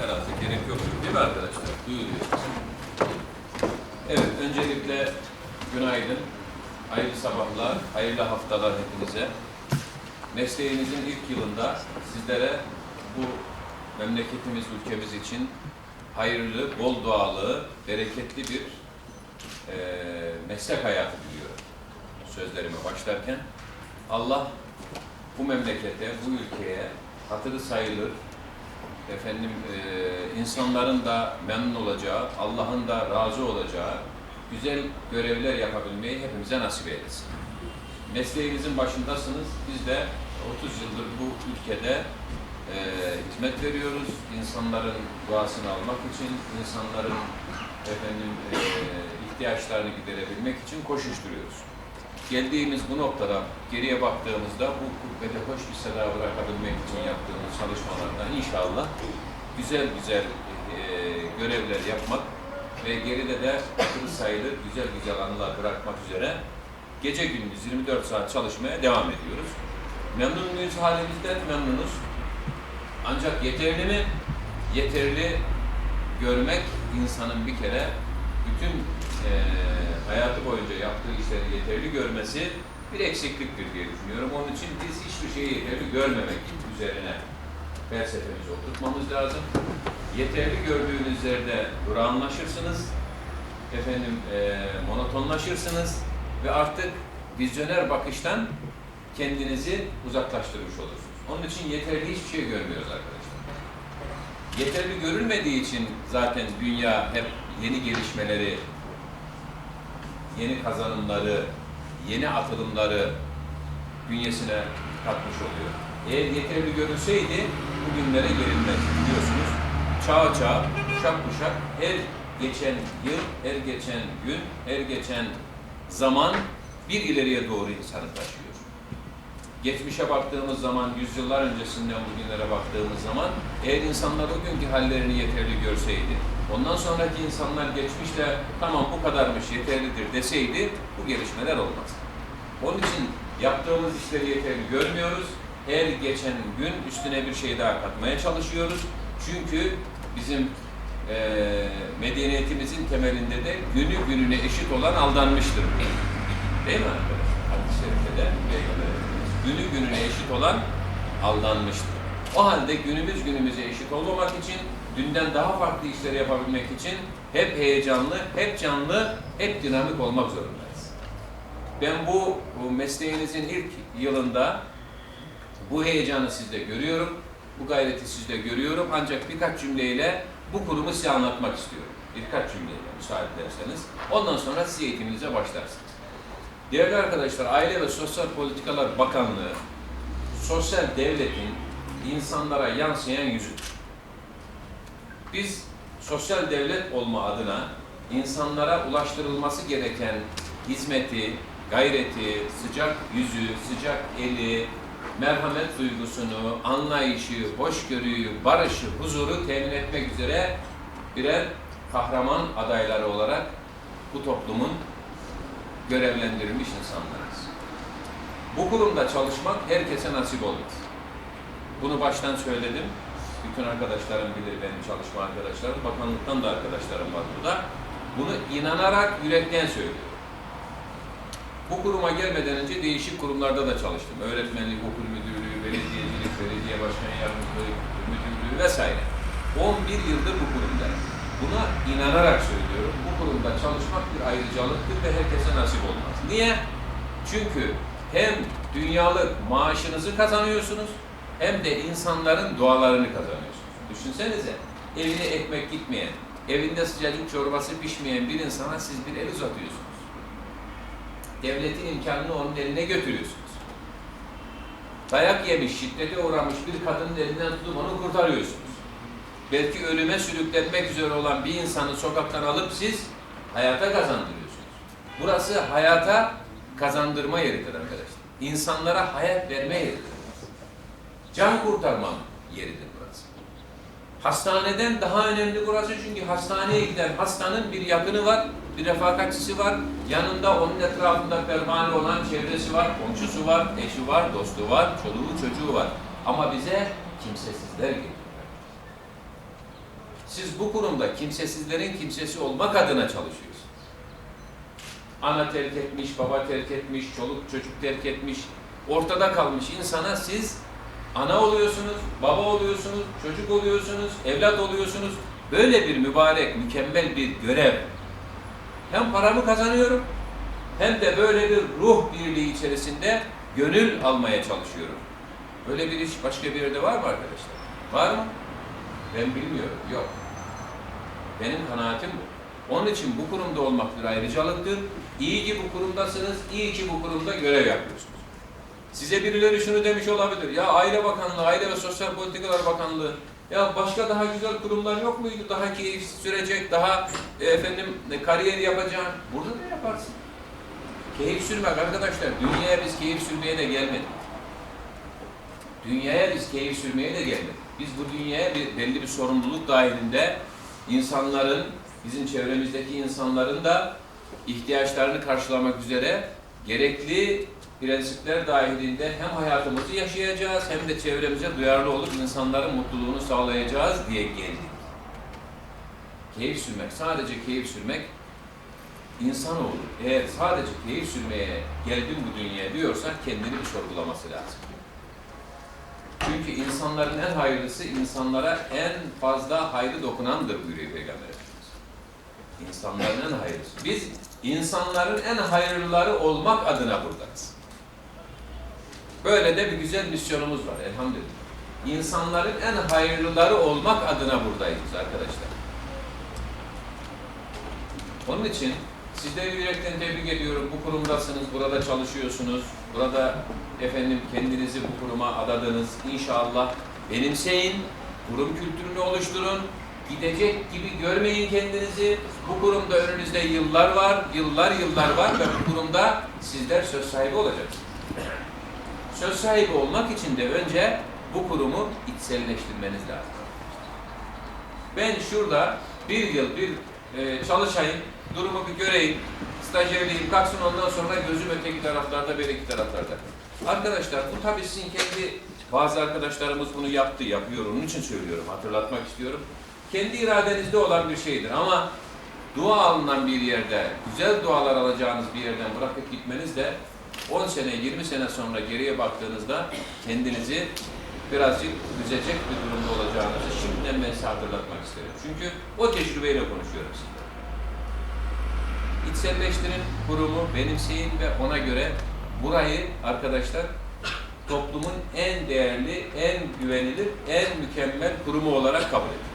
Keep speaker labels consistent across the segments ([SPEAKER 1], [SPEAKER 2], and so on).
[SPEAKER 1] Herhalde gerek yok değil mi arkadaşlar? Duyuluyor. Evet, öncelikle günaydın, hayırlı sabahlar, hayırlı haftalar hepinize. Mesleğinizin ilk yılında sizlere bu memleketimiz, ülkemiz için hayırlı, bol dualı, bereketli bir eee meslek hayatı diliyorum sözlerime başlarken. Allah bu memlekete, bu ülkeye hatırı sayılır, efendim eee, insanların da memnun olacağı, Allah'ın da razı olacağı güzel görevler yapabilmeyi hepimize nasip eylesin. Mesleğinizin başındasınız. Biz de 30 yıldır bu ülkede eee, hizmet veriyoruz. İnsanların duasını almak için, insanların efendim eee, ihtiyaçlarını giderebilmek için koşuşturuyoruz. Geldiğimiz bu noktada geriye baktığımızda bu kubbede hoş bir seda bırakabilmek için yaptığımız çalışmalardan inşallah güzel güzel eee, görevler yapmak ve geride de akıllı sayılır güzel güzel anılar bırakmak üzere gece gündüz 24 saat çalışmaya devam ediyoruz. Memnun muyuz halimizden? Memnunuz. Ancak yeterli mi? Yeterli görmek insanın bir kere bütün eee, hayatı boyunca yaptığı işleri yeterli görmesi bir eksikliktir diye düşünüyorum. Onun için biz hiçbir şeyi yeterli görmemek üzerine felsefemizi oturtmamız lazım. Yeterli gördüğünüz yerde durağanlaşırsınız, efendim eee, monotonlaşırsınız ve artık vizyoner bakıştan kendinizi uzaklaştırmış olursunuz. Onun için yeterli hiçbir şey görmüyoruz arkadaşlar. Yeterli görülmediği için zaten dünya hep yeni gelişmeleri, yeni kazanımları, yeni atılımları bünyesine katmış oluyor. Eğer yeterli görülseydi bugünlere gelinmez. Biliyorsunuz çağ çağ, kuşak kuşak her geçen yıl, her geçen gün, her geçen zaman bir ileriye doğru insanı taşıyor. Geçmişe baktığımız zaman, yüzyıllar öncesinden bugünlere baktığımız zaman eğer insanlar o hallerini yeterli görseydi, ondan sonraki insanlar geçmişte tamam bu kadarmış yeterlidir deseydi bu gelişmeler olmaz. Onun için yaptığımız işleri yeterli görmüyoruz. Her geçen gün üstüne bir şey daha katmaya çalışıyoruz. Çünkü bizim eee medeniyetimizin temelinde de günü gününe eşit olan aldanmıştır. Değil mi arkadaşlar? Hadis-i şerifte de Peygamber Efendimiz günü gününe eşit olan aldanmıştır. O halde günümüz günümüze eşit olmamak için, dünden daha farklı işleri yapabilmek için hep heyecanlı, hep canlı, hep dinamik olmak zorundayız. Ben bu, bu mesleğinizin ilk yılında bu heyecanı sizde görüyorum, bu gayreti sizde görüyorum ancak birkaç cümleyle bu kurumu size anlatmak istiyorum. Birkaç cümleyle müsaade ederseniz. Ondan sonra siz eğitiminize başlarsınız. Değerli arkadaşlar, Aile ve Sosyal Politikalar Bakanlığı, sosyal devletin insanlara yansıyan yüzüdür. Biz sosyal devlet olma adına insanlara ulaştırılması gereken hizmeti, gayreti, sıcak yüzü, sıcak eli, merhamet duygusunu, anlayışı, hoşgörüyü, barışı, huzuru temin etmek üzere birer kahraman adayları olarak bu toplumun görevlendirilmiş insanlarız. Bu kurumda çalışmak herkese nasip olmaz. Bunu baştan söyledim. Bütün arkadaşlarım bilir benim çalışma arkadaşlarım. Bakanlıktan da arkadaşlarım var burada. Bunu inanarak yürekten söylüyorum. Bu kuruma gelmeden önce değişik kurumlarda da çalıştım. Öğretmenlik, okul müdürlüğü, belediyecilik, belediye başkan yardımcılığı müdürlüğü vesaire. 11 yıldır bu kurumdayım. Buna inanarak söylüyorum. Bu kurumda çalışmak bir ayrıcalıktır ve herkese nasip olmaz. Niye? Çünkü hem dünyalık maaşınızı kazanıyorsunuz hem de insanların dualarını kazanıyorsunuz. Düşünsenize evine ekmek gitmeyen, evinde sıcacık çorbası pişmeyen bir insana siz bir el uzatıyorsunuz. Devletin imkanını onun eline götürüyorsunuz. Dayak yemiş, şiddete uğramış bir kadının elinden tutup onu kurtarıyorsunuz. Belki ölüme sürüklenmek üzere olan bir insanı sokaktan alıp siz hayata kazandırıyorsunuz. Burası hayata kazandırma yeridir arkadaşlar. İnsanlara hayat verme yeridir. Can kurtarma yeridir burası. Hastaneden daha önemli burası çünkü hastaneye giden hastanın bir yakını var, bir refakatçisi var, yanında onun etrafında pervane olan çevresi var, komşusu var, eşi var, dostu var, çoluğu çocuğu var. Ama bize kimsesizler geliyor. Siz bu kurumda kimsesizlerin kimsesi olmak adına çalışıyorsunuz. Ana terk etmiş, baba terk etmiş, çoluk çocuk terk etmiş, ortada kalmış insana siz ana oluyorsunuz, baba oluyorsunuz, çocuk oluyorsunuz, evlat oluyorsunuz. Böyle bir mübarek, mükemmel bir görev. Hem paramı kazanıyorum, hem de böyle bir ruh birliği içerisinde gönül almaya çalışıyorum. Böyle bir iş başka bir yerde var mı arkadaşlar? Var mı? Ben bilmiyorum. Yok. Benim kanaatim bu. Onun için bu kurumda olmak bir ayrıcalıktır. İyi ki bu kurumdasınız, iyi ki bu kurumda görev yapıyorsunuz. Size birileri şunu demiş olabilir. Ya Aile Bakanlığı, Aile ve Sosyal Politikalar Bakanlığı ya başka daha güzel kurumlar yok muydu? Daha keyif sürecek, daha e, efendim e, kariyer yapacağın. Burada da yaparsın. Keyif sürmek arkadaşlar. Dünyaya biz keyif sürmeye de gelmedik. Dünyaya biz keyif sürmeye de gelmedik. Biz bu dünyaya bir, belli bir sorumluluk dahilinde insanların, bizim çevremizdeki insanların da ihtiyaçlarını karşılamak üzere gerekli prensipler dahilinde hem hayatımızı yaşayacağız hem de çevremize duyarlı olup insanların mutluluğunu sağlayacağız diye geldik. Keyif sürmek, sadece keyif sürmek insanoğlu eğer sadece keyif sürmeye geldim bu dünyaya diyorsa kendini bir sorgulaması lazım. Çünkü insanların en hayırlısı insanlara en fazla hayrı dokunandır buyuruyor Peygamber Efendimiz. İnsanların en hayırlısı. Biz insanların en hayırlıları olmak adına buradayız. Böyle de bir güzel misyonumuz var elhamdülillah. İnsanların en hayırlıları olmak adına buradayız arkadaşlar. Onun için sizleri yürekten tebrik ediyorum. Bu kurumdasınız, burada çalışıyorsunuz. Burada efendim kendinizi bu kuruma adadınız. İnşallah benimseyin, kurum kültürünü oluşturun. Gidecek gibi görmeyin kendinizi. Bu kurumda önünüzde yıllar var, yıllar yıllar var ve bu kurumda sizler söz sahibi olacaksınız. Söz sahibi olmak için de önce bu kurumu içselleştirmeniz lazım. Ben şurada bir yıl bir e, çalışayım, durumu bir göreyim, stajyerliyim, kalksın ondan sonra gözüm öteki taraflarda, bir iki taraflarda. Arkadaşlar bu tabii sizin kendi, bazı arkadaşlarımız bunu yaptı, yapıyor. Onun için söylüyorum, hatırlatmak istiyorum. Kendi iradenizde olan bir şeydir ama dua alınan bir yerde, güzel dualar alacağınız bir yerden bırakıp gitmeniz de 10 sene, 20 sene sonra geriye baktığınızda kendinizi birazcık üzecek bir durumda olacağınızı şimdiden ben size hatırlatmak isterim. Çünkü o tecrübeyle konuşuyorum sizinle. İçselleştirin kurumu, benimseyin ve ona göre burayı arkadaşlar toplumun en değerli, en güvenilir, en mükemmel kurumu olarak kabul edin.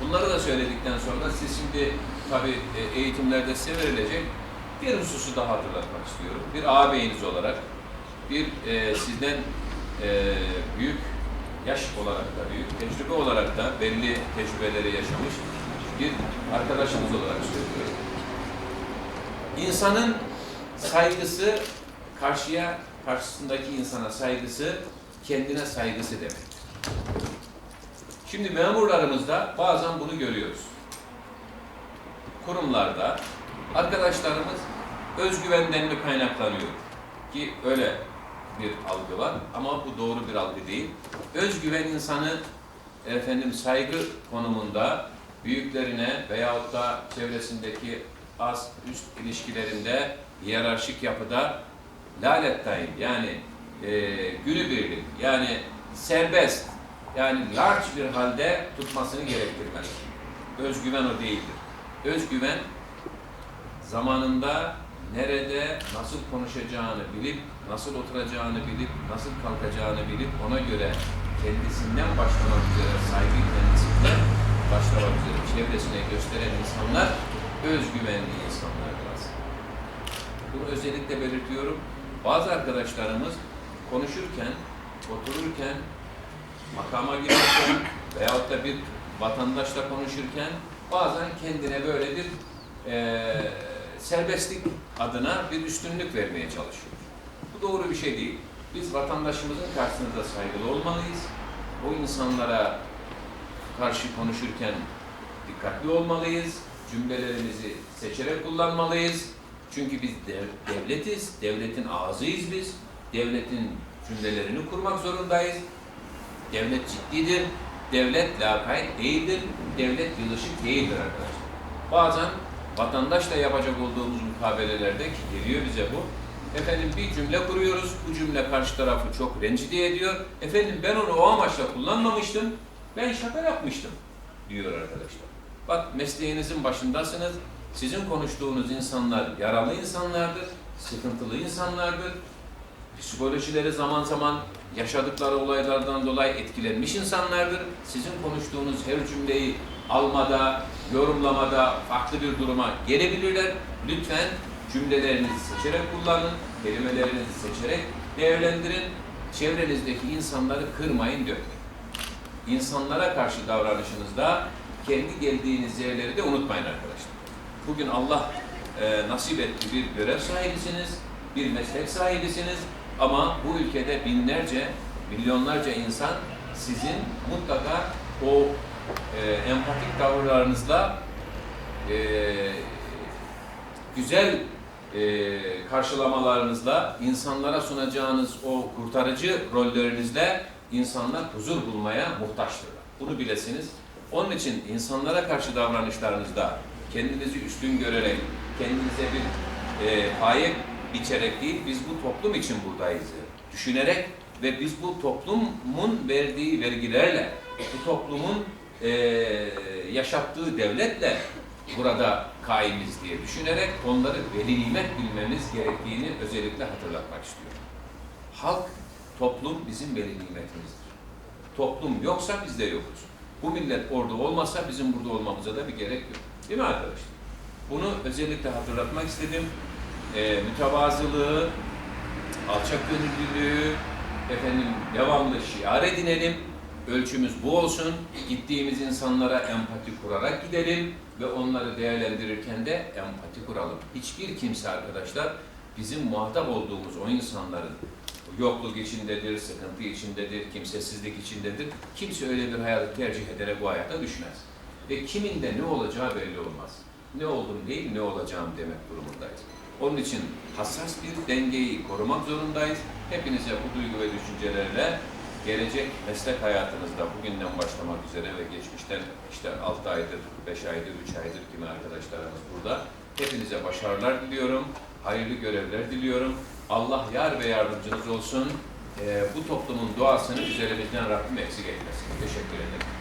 [SPEAKER 1] Bunları da söyledikten sonra siz şimdi tabi eğitimlerde size verilecek bir hususu daha hatırlatmak istiyorum. Bir ağabeyiniz olarak, bir e, sizden e, büyük yaş olarak da, büyük tecrübe olarak da belli tecrübeleri yaşamış bir arkadaşımız olarak söylüyorum. İnsanın saygısı karşıya, karşısındaki insana saygısı, kendine saygısı demek. Şimdi memurlarımızda bazen bunu görüyoruz. Kurumlarda arkadaşlarımız özgüvenden mi kaynaklanıyor? Ki öyle bir algı var ama bu doğru bir algı değil. Özgüven insanı efendim saygı konumunda büyüklerine veyahut da çevresindeki az üst ilişkilerinde hiyerarşik yapıda lalettayım yani e, günübirlik yani serbest yani large bir halde tutmasını gerektirmez. Özgüven o değildir. Özgüven zamanında nerede nasıl konuşacağını bilip, nasıl oturacağını bilip, nasıl kalkacağını bilip ona göre kendisinden başlamak üzere, saygı kendisinden başlamak üzere çevresine gösteren insanlar özgüvenli insanlardır aslında. Bunu özellikle belirtiyorum. Bazı arkadaşlarımız konuşurken, otururken, makama girerken veyahut da bir vatandaşla konuşurken bazen kendine böyle bir eee serbestlik adına bir üstünlük vermeye çalışıyor. Bu doğru bir şey değil. Biz vatandaşımızın karşısında saygılı olmalıyız. O insanlara karşı konuşurken dikkatli olmalıyız. Cümlelerimizi seçerek kullanmalıyız. Çünkü biz dev- devletiz, devletin ağzıyız biz. Devletin cümlelerini kurmak zorundayız. Devlet ciddidir. devlet lakayt değildir, devlet yılışık değildir arkadaşlar. Bazen vatandaşla yapacak olduğumuz mukabelelerde ki geliyor bize bu. Efendim bir cümle kuruyoruz, bu cümle karşı tarafı çok rencide ediyor. Efendim ben onu o amaçla kullanmamıştım, ben şaka yapmıştım diyor arkadaşlar. Bak mesleğinizin başındasınız, sizin konuştuğunuz insanlar yaralı insanlardır, sıkıntılı insanlardır. Psikolojileri zaman zaman yaşadıkları olaylardan dolayı etkilenmiş insanlardır. Sizin konuştuğunuz her cümleyi almada, yorumlamada farklı bir duruma gelebilirler. Lütfen cümlelerinizi seçerek kullanın, kelimelerinizi seçerek değerlendirin. Çevrenizdeki insanları kırmayın, dökmeyin. İnsanlara karşı davranışınızda kendi geldiğiniz yerleri de unutmayın arkadaşlar. Bugün Allah e, nasip etti bir görev sahibisiniz, bir meslek sahibisiniz ama bu ülkede binlerce, milyonlarca insan sizin mutlaka o e, empatik tavırlarınızla e, güzel e, karşılamalarınızla, insanlara sunacağınız o kurtarıcı rollerinizle insanlar huzur bulmaya muhtaçtırlar. Bunu bilesiniz. Onun için insanlara karşı davranışlarınızda kendinizi üstün görerek, kendinize bir e, paye biçerek değil, biz bu toplum için buradayız. Düşünerek ve biz bu toplumun verdiği vergilerle, bu toplumun e, yaşattığı devletle burada kaimiz diye düşünerek onları veli nimet bilmemiz gerektiğini özellikle hatırlatmak istiyorum. Halk, toplum bizim veli nimetimizdir. Toplum yoksa biz de yokuz. Bu millet orada olmasa bizim burada olmamıza da bir gerek yok. Değil mi arkadaşlar? Bunu özellikle hatırlatmak istedim. Ee, mütevazılığı, alçak gönüllülüğü, efendim devamlı şiar edinelim. Ölçümüz bu olsun. Gittiğimiz insanlara empati kurarak gidelim ve onları değerlendirirken de empati kuralım. Hiçbir kimse arkadaşlar bizim muhatap olduğumuz o insanların yokluk içindedir, sıkıntı içindedir, kimsesizlik içindedir. Kimse öyle bir hayatı tercih ederek bu hayata düşmez. Ve kimin de ne olacağı belli olmaz. Ne oldum değil, ne olacağım demek durumundayız. Onun için hassas bir dengeyi korumak zorundayız. Hepinize bu duygu ve düşüncelerle gelecek meslek hayatınızda bugünden başlamak üzere ve geçmişten işte 6 aydır, 5 aydır, 3 aydır kimi arkadaşlarımız burada. Hepinize başarılar diliyorum, hayırlı görevler diliyorum. Allah yar ve yardımcınız olsun. Ee, bu toplumun duasını üzerimizden Rabbim eksik etmesin. Teşekkür ederim.